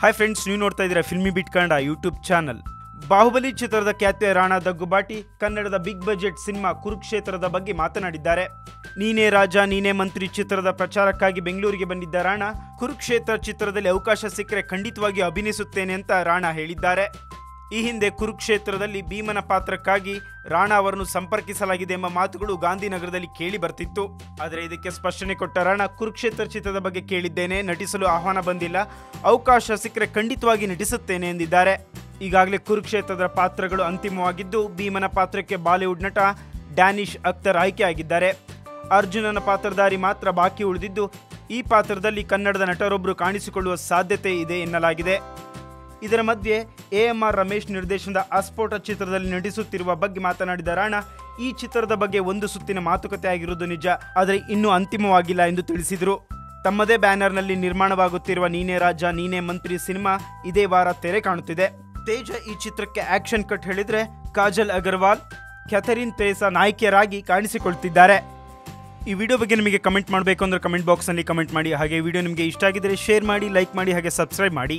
Hi friends ನೀವು ನೋಡ್ತಾ ಇದ್ದೀರಾ Filmi Beat Kannada YouTube channel Baahubali ಚಿತ್ರದ ಖ್ಯಾತಿಯ ರಾಣಾ ದಗ್ಗುಬಾಟಿ ಕನ್ನಡದ ಬಿಗ್ ಬಜೆಟ್ ಸಿನಿಮಾ ಕುರುಕ್ಷೇತ್ರದ ಬಗ್ಗೆ ಮಾತನಾಡಿದ್ದಾರೆ. ನೀನೇ ರಾಜ, ನೀನೇ ಮಂತ್ರಿ ಚಿತ್ರದ ಪ್ರಚಾರಕ್ಕಾಗಿ ಬೆಂಗಳೂರಿಗೆ ಬಂದಿದ್ದ ರಾಣಾ ಕುರುಕ್ಷೇತ್ರ ಚಿತ್ರದಲ್ಲಿ ಅವಕಾಶ ಸಿಕ್ಕರೆ ಖಂಡಿತವಾಗಿ ಅಭಿನಯಿಸುತ್ತೇನೆ ಅಂತ ರಾಣಾ ಹೇಳಿದ್ದಾರೆ. ಈ ಹಿಂದೆ ಕುರುಕ್ಷೇತ್ರದಲ್ಲಿ ಭೀಮನ ಪಾತ್ರಕ್ಕಾಗಿ ರಾಣಾ ಅವರನ್ನು ಸಂಪರ್ಕಿಸಲಾಗಿದೆ ಎಂಬ ಮಾತುಗಳು ಗಾಂಧಿನಗರದಲ್ಲಿ ಕೇಳಿ ಬರ್ತಿತ್ತು. ಆದರೆ ಇದಕ್ಕೆ ಸ್ಪಷ್ಟನೆ ಕೊಟ್ಟ ರಾಣಾ ಕುರುಕ್ಷೇತ್ರ ಚಿತ್ರದ ಬಗ್ಗೆ ಕೇಳಿದ್ದೇನೆ, ನಟಿಸಲು ಆಹ್ವಾನ ಬಂದಿಲ್ಲ. ಅವಕಾಶ ಸಿಕ್ಕರೆ ಖಂಡಿತವಾಗಿ ನಟಿಸುತ್ತೇನೆ ಎಂದಿದ್ದಾರೆ. ಈಗಾಗಲೇ ಕುರುಕ್ಷೇತ್ರದ ಪಾತ್ರಗಳು ಅಂತಿಮವಾಗಿದ್ದು, ಭೀಮನ ಪಾತ್ರಕ್ಕೆ ಬಾಲಿವುಡ್ ನಟ ಡ್ಯಾನಿಶ್ ಅಖ್ತರ್ ಆಯ್ಕೆಯಾಗಿದ್ದಾರೆ. ಅರ್ಜುನನ ಪಾತ್ರಧಾರಿ ಮಾತ್ರ ಬಾಕಿ ಉಳಿದಿದ್ದು, ಈ ಪಾತ್ರದಲ್ಲಿ ಕನ್ನಡದ ನಟರೊಬ್ಬರು ಕಾಣಿಸಿಕೊಳ್ಳುವ ಸಾಧ್ಯತೆ ಇದೆ ಎನ್ನಲಾಗಿದೆ. ಇದರ ಮಧ್ಯೆ ಎ ಎಂ ಆರ್ ರಮೇಶ್ ನಿರ್ದೇಶನದ ಅಸ್ಫೋಟ ಚಿತ್ರದಲ್ಲಿ ನಟಿಸುತ್ತಿರುವ ಬಗ್ಗೆ ಮಾತನಾಡಿದ ರಾಣಾ, ಈ ಚಿತ್ರದ ಬಗ್ಗೆ ಒಂದು ಸುತ್ತಿನ ಮಾತುಕತೆ ಆಗಿರುವುದು ನಿಜ, ಆದರೆ ಇನ್ನೂ ಅಂತಿಮವಾಗಿಲ್ಲ ಎಂದು ತಿಳಿಸಿದರು. ತಮ್ಮದೇ ಬ್ಯಾನರ್ನಲ್ಲಿ ನಿರ್ಮಾಣವಾಗುತ್ತಿರುವ ನೀನೇ ರಾಜ, ನೀನೇ ಮಂತ್ರಿ ಸಿನಿಮಾ ಇದೇ ವಾರ ತೆರೆ ಕಾಣುತ್ತಿದೆ. ತೇಜ ಈ ಚಿತ್ರಕ್ಕೆ ಆಕ್ಷನ್ ಕಟ್ ಹೇಳಿದ್ರೆ ಕಾಜಲ್ ಅಗರ್ವಾಲ್, ಕ್ಯಾಥರಿನ್ ತೇಸಾ ನಾಯಕಿಯರಾಗಿ ಕಾಣಿಸಿಕೊಳ್ತಿದ್ದಾರೆ. ಈ ವಿಡಿಯೋ ಬಗ್ಗೆ ನಿಮಗೆ ಕಮೆಂಟ್ ಮಾಡಬೇಕು ಅಂದ್ರೆ ಕಮೆಂಟ್ ಬಾಕ್ಸ್ನಲ್ಲಿ ಕಮೆಂಟ್ ಮಾಡಿ, ಹಾಗೆ ವಿಡಿಯೋ ನಿಮಗೆ ಇಷ್ಟ ಆಗಿದ್ದರೆ ಶೇರ್ ಮಾಡಿ, ಲೈಕ್ ಮಾಡಿ, ಹಾಗೆ ಸಬ್ಸ್ಕ್ರೈಬ್ ಮಾಡಿ.